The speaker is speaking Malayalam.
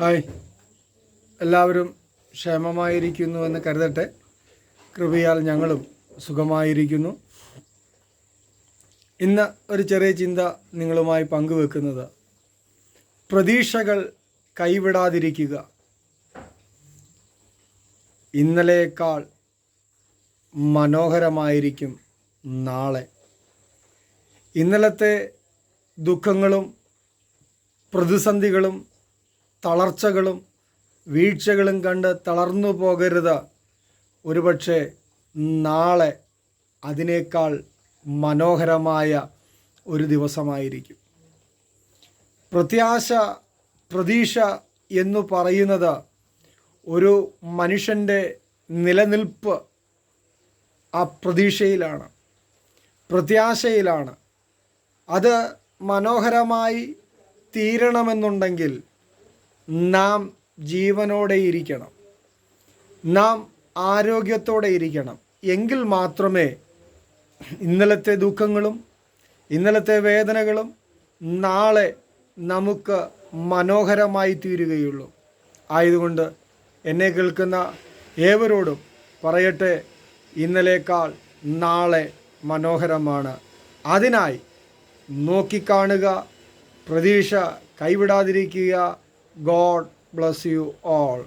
ഹായ്. എല്ലാവരും ക്ഷേമമായിരിക്കുന്നു എന്ന് കരുതട്ടെ. കൃപയാൽ ഞങ്ങളും സുഖമായിരിക്കുന്നു. ഇന്ന് ഒരു ചെറിയ ചിന്ത നിങ്ങളുമായി പങ്കുവെക്കുന്നത്. പ്രതീക്ഷകൾ കൈവിടാതിരിക്കുക. ഇന്നലേക്കാൾ മനോഹരമായിരിക്കും നാളെ. ഇന്നലത്തെ ദുഃഖങ്ങളും പ്രതിസന്ധികളും തളർച്ചകളും വീഴ്ചകളും കണ്ട് തളർന്നു പോകരുത്. ഒരുപക്ഷെ നാളെ അതിനേക്കാൾ മനോഹരമായ ഒരു ദിവസമായിരിക്കും. പ്രത്യാശ പ്രതീക്ഷ എന്നു പറയുന്നത് ഒരു മനുഷ്യന്റെ നിലനിൽപ്പ് ആ പ്രതീക്ഷയിലാണ് പ്രത്യാശയിലാണ്. അത് മനോഹരമായി തീരണമെന്നുണ്ടെങ്കിൽ നാം ജീവനോടെ ഇരിക്കണം. നാം ആരോഗ്യത്തോടെ ഇരിക്കണം. എങ്കിൽ മാത്രമേ ഇന്നലത്തെ ദുഃഖങ്ങളും ഇന്നലത്തെ വേദനകളും നാളെ നമുക്ക് മനോഹരമായി തീരുകയുള്ളൂ. ആയതുകൊണ്ട് എന്നെ കേൾക്കുന്ന ഏവരോടും പറയട്ടെ ഇന്നലേക്കാൾ നാളെ മനോഹരമാണ്. അതിനായി നോക്കിക്കാണുക പ്രതീക്ഷ കൈവിടാതിരിക്കുക God bless you all.